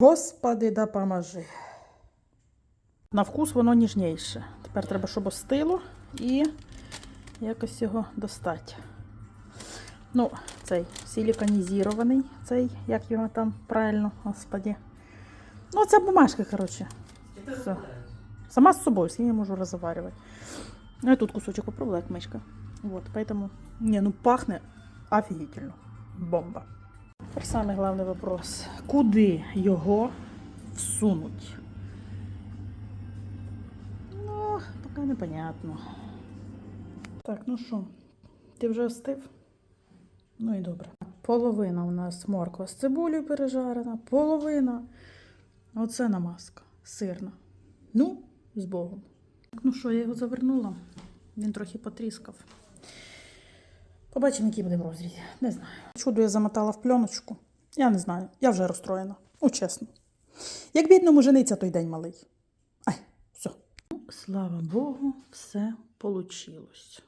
Господи, да поможи. На вкус воно ніжніше. Тепер треба, щоб остило і якось його достати. Ну, цей силіконізірований, цей, як його там правильно, господі. Ну, це бумажка, коротше. Все. Сама з собою, ним я можу розговаривать. Ну, я тут кусочек попробовала, як мишка. Вот, поэтому... Не, ну пахне офигительно. Бомба. Тепер самий головний вопрос. Куди його всунуть? Ну, поки непонятно. Так, ну що, ти вже остив? Ну і добре. Половина у нас морква з цибулею пережарена, половина. Оце намазка сирна. Ну, з Богом. Так, ну що, я його завернула. Він трохи потріскав. Побачимо, який буде в розрізі. Не знаю. Чудо я замотала в пленочку. Я не знаю. Я вже розстроєна. Ну, чесно. Як бідному жениться той день малий. Ай, все. Ну, слава Богу, все получилось.